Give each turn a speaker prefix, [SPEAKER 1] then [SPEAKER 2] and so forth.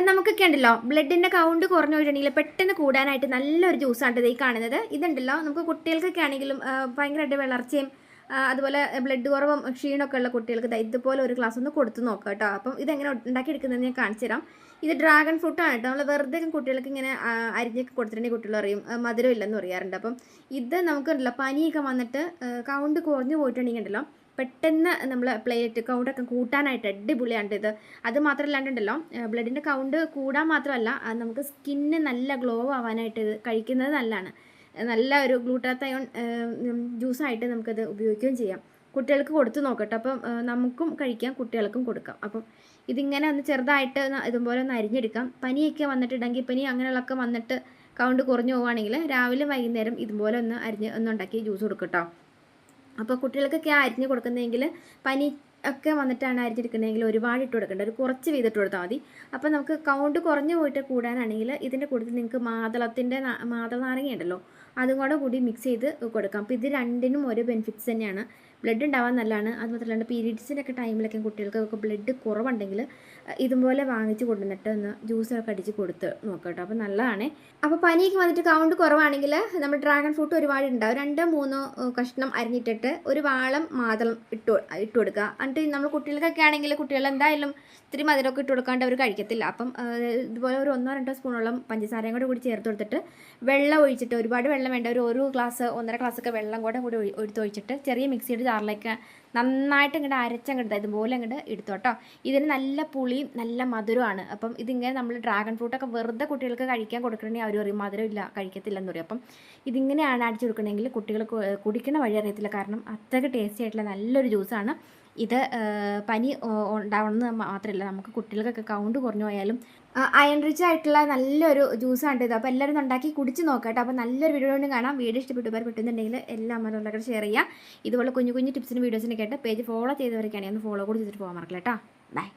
[SPEAKER 1] അപ്പം നമുക്കൊക്കെ ഉണ്ടല്ലോ. ബ്ലഡിന്റെ കൗണ്ട് കുറഞ്ഞു പോയിട്ടുണ്ടെങ്കിൽ പെട്ടെന്ന് കൂടാനായിട്ട് നല്ലൊരു ജ്യൂസാണ് ഈ കാണുന്നത്. ഇതുണ്ടല്ലോ. നമുക്ക് കുട്ടികൾക്കൊക്കെ ആണെങ്കിലും ഭയങ്കരമായിട്ട് വളർച്ചയും അതുപോലെ ബ്ലഡ് കുറവും ക്ഷീണമൊക്കെ ഉള്ള കുട്ടികൾക്ക് ഇതുപോലെ ഒരു ഗ്ലാസ് ഒന്ന് കൊടുത്തു നോക്കാം കേട്ടോ. അപ്പം ഇതെങ്ങനെ ഉണ്ടാക്കിയെടുക്കുന്നതെന്ന് ഞാൻ കാണിച്ചു തരാം. ഇത് ഡ്രാഗൺ ഫ്രൂട്ടാണ് കേട്ടോ. നമ്മൾ വെറുതെ കുട്ടികൾക്ക് ഇങ്ങനെ അരിഞ്ഞൊക്കെ കൊടുത്തിട്ടുണ്ടെങ്കിൽ കുട്ടികൾ അറിയും മധുരം ഇല്ലെന്ന് പറയാറുണ്ട്. അപ്പം ഇത് നമുക്കുണ്ടല്ലോ പനിയൊക്കെ വന്നിട്ട് കൗണ്ട് കുറഞ്ഞു പോയിട്ടുണ്ടെങ്കിൽ ഉണ്ടല്ലോ പെട്ടെന്ന് നമ്മൾ പ്ലേറ്റ് കൗണ്ടൊക്കെ കൂട്ടാനായിട്ട് അടിപൊളിയാണ് ഇത്. അത് മാത്രമല്ലാണ്ടുണ്ടല്ലോ ബ്ലഡിന്റെ കൗണ്ട് കൂടാൻ മാത്രമല്ല നമുക്ക് സ്കിന്ന് നല്ല ഗ്ലോ ആവാനായിട്ട് ഇത് കഴിക്കുന്നത് നല്ലതാണ്. നല്ല ഒരു ഗ്ലൂട്ടാത്തയോൺ ജ്യൂസായിട്ട് നമുക്കത് ഉപയോഗിക്കുകയും ചെയ്യാം. കുട്ടികൾക്ക് കൊടുത്ത് നോക്കട്ടെ. അപ്പം നമുക്കും കഴിക്കാം കുട്ടികൾക്കും കൊടുക്കാം. അപ്പം ഇതിങ്ങനെ ഒന്ന് ചെറുതായിട്ട് ഇതുപോലെ ഒന്ന് അരിഞ്ഞെടുക്കാം. പനിയൊക്കെ വന്നിട്ട് പനി അങ്ങനെയുള്ളതൊക്കെ വന്നിട്ട് കൗണ്ട് കുറഞ്ഞു പോവുകയാണെങ്കിൽ രാവിലെ വൈകുന്നേരം ഇതുപോലെ ഒന്ന് അരിഞ്ഞ് ഒന്നുണ്ടാക്കി ജ്യൂസ് കൊടുക്കട്ടോ അപ്പോൾ കുട്ടികൾക്കൊക്കെ അരിഞ്ഞ് കൊടുക്കുന്നതെങ്കിൽ പനി ഒക്കെ വന്നിട്ടാണ് അരിഞ്ഞെടുക്കുന്നതെങ്കിൽ ഒരുപാട് ഇട്ട് കൊടുക്കേണ്ട. ഒരു കുറച്ച് വീതം ഇട്ട് കൊടുത്താൽ മതി. അപ്പോൾ നമുക്ക് കൗണ്ട് കുറഞ്ഞു പോയിട്ട് കൂടാനാണെങ്കിൽ ഇതിന്റെ കൂടുതൽ നിങ്ങൾക്ക് മാതളത്തിന്റെ മാതള നാരങ്ങ ഉണ്ടല്ലോ അതും കൂടെ കൂടി മിക്സ് ചെയ്ത് കൊടുക്കാം. അപ്പോൾ ഇത് രണ്ടിനും ഒരു ബെനിഫിറ്റ്സ് തന്നെയാണ്. ബ്ലഡ് ഉണ്ടാവാൻ നല്ലതാണ്. അത് മാത്രമല്ല പീരീഡ്സിന്റെ ഒക്കെ ടൈമിലൊക്കെ കുട്ടികൾക്കൊക്കെ ബ്ലഡ് കുറവുണ്ടെങ്കിൽ ഇതുപോലെ വാങ്ങിച്ച് കൊണ്ടുവന്നിട്ട് ഒന്ന് ജ്യൂസൊക്കെ അടിച്ച് കൊടുത്ത് നോക്കാം കേട്ടോ. അപ്പോൾ നല്ലതാണ്. അപ്പോൾ പനിയൊക്കെ വന്നിട്ട് കൗണ്ട് കുറവാണെങ്കിൽ നമ്മൾ ഡ്രാഗൺ ഫ്രൂട്ട് ഒരുപാട് ഉണ്ടാവും. രണ്ടോ മൂന്നോ കഷ്ണം അരിഞ്ഞിട്ടിട്ട് ഒരു വാളം മാതളം ഇട്ട് ഇട്ട് കൊടുക്കുക. എന്നിട്ട് നമ്മൾ കുട്ടികൾക്കൊക്കെ ആണെങ്കിൽ കുട്ടികൾ എന്തായാലും ഇത്തിരി മധുരമൊക്കെ ഇട്ട് കൊടുക്കാണ്ട് അവർ കഴിക്കത്തില്ല. അപ്പം ഇതുപോലെ ഒരു ഒന്നോ രണ്ടോ സ്പൂണോളം പഞ്ചസാരയും കൂടെ കൂടി ചേർത്ത് കൊടുത്തിട്ട് വെള്ളം ഒഴിച്ചിട്ട് ഒരുപാട് വേണ്ട. ഒരു ഒരു ഗ്ലാസ് ഒന്നര ഗ്ലാസ്സൊക്കെ വെള്ളം കൂടെ കൂടി എടുത്തൊഴിച്ചിട്ട് ചെറിയ മിക്സിയുടെ ജാറിലേക്ക് നന്നായിട്ട് ഇങ്ങോട്ട് അരച്ചങ്ങോട്ട് ഇതുപോലെ അങ്ങോട്ട് കേട്ടോ. ഇതിന് നല്ല പുളിയും നല്ല മധുരമാണ് അപ്പം ഇതിങ്ങനെ നമ്മൾ ഡ്രാഗൺ ഫ്രൂട്ടൊക്കെ വെറുതെ കുട്ടികൾക്ക് കഴിക്കാൻ കൊടുക്കണമെങ്കിൽ അവർ പറയും മധുരം ഇല്ല കഴിക്കത്തില്ലെന്ന് പറയും. അപ്പം ഇതിങ്ങനെയാണ് അടിച്ചു കൊടുക്കണമെങ്കിൽ കുട്ടികൾ കുടിക്കണ വഴി അറിയത്തില്ല. കാരണം അത്രയ്ക്ക് ടേസ്റ്റി ആയിട്ടുള്ള നല്ലൊരു ജ്യൂസാണ് ഇത് പനി ഉണ്ടാവണമെന്ന് മാത്രമല്ല നമുക്ക് കുട്ടികൾക്കൊക്കെ കൗണ്ട് കുറഞ്ഞു പോയാലും അയൺ റിച്ച് ആയിട്ടുള്ള നല്ലൊരു ജ്യൂസാണ് ഇത്. അപ്പോൾ എല്ലാവരും ഉണ്ടാക്കി കുടിച്ച് നോക്കട്ടെ അപ്പോൾ നല്ലൊരു വീഡിയോ കൊണ്ട് കാണാം. വീഡിയോ ഇഷ്ടപ്പെട്ടു പേർ പെട്ടെന്നുണ്ടെങ്കിൽ എല്ലാ മറ്റുള്ളവർക്ക് ഷെയർ ചെയ്യുക. ഇതുപോലെ കുഞ്ഞു കുഞ്ഞു ടിപ്സിനും വീഡിയോസിനൊക്കെ ആയിട്ട് പേജ് ഫോളോ ചെയ്തവരൊക്കെയാണെങ്കിൽ ഒന്ന് ഫോളോ കൂടി ചെയ്തിട്ട് പോകാൻ മറക്കില്ല കേട്ടോ. ബൈ